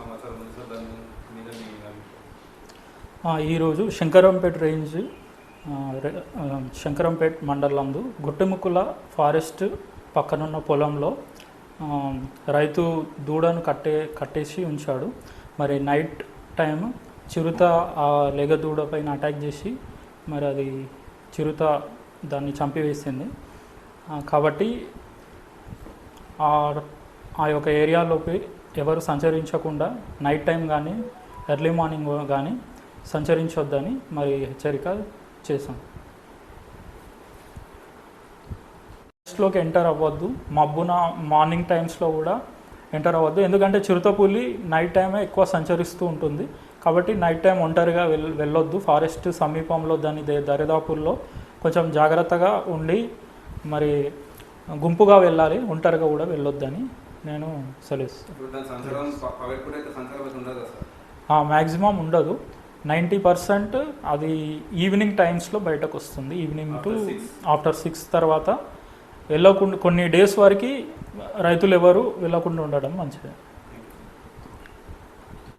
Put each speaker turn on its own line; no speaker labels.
సమాచారం ఉంది సార్ దాని మీద
ఈరోజు శంకరంపేట రేంజ్ శంకరంపేట మండలందు గుట్టుముక్కుల ఫారెస్ట్ పక్కనున్న పొలంలో రైతు దూడను కట్టే కట్టేసి ఉంచాడు. మరి నైట్ టైం చిరుత ఆ లెగ దూడ పైన అటాక్ చేసి మరి అది చిరుత దాన్ని చంపివేసింది. కాబట్టి ఆ ఆ యొక్క ఏరియాలోకి ఎవరు సంచరించకుండా నైట్ టైం కానీ ఎర్లీ మార్నింగ్ కానీ సంచరించొద్దని మరి హెచ్చరిక చేశాం. ఫారెస్ట్లోకి ఎంటర్ అవ్వద్దు. మబ్బున మార్నింగ్ టైమ్స్లో కూడా ఎంటర్ అవ్వద్దు. ఎందుకంటే చిరుతపులి నైట్ టైమే ఎక్కువ సంచరిస్తూ ఉంటుంది. కాబట్టి నైట్ టైం ఒంటరిగా వెల్ వెళ్ళొద్దు. ఫారెస్ట్ సమీపంలో దాని దే- దరిదాపుల్లో కొంచెం జాగ్రత్తగా ఉండి మరి గుంపుగా వెళ్ళాలి. ఒంటరిగా కూడా వెళ్ళొద్దని నేను
సార్.
మ్యాక్సిమం ఉండదు నైంటీ పర్సెంట్ అది ఈవినింగ్ టైమ్స్లో బయటకు వస్తుంది ఈవినింగ్ టు. ఆఫ్టర్ సిక్స్ తర్వాత వెళ్ళకుండా కొన్ని డేస్ వరకు రైతులు ఎవరు వెళ్ళకుండా ఉండడం మంచిది.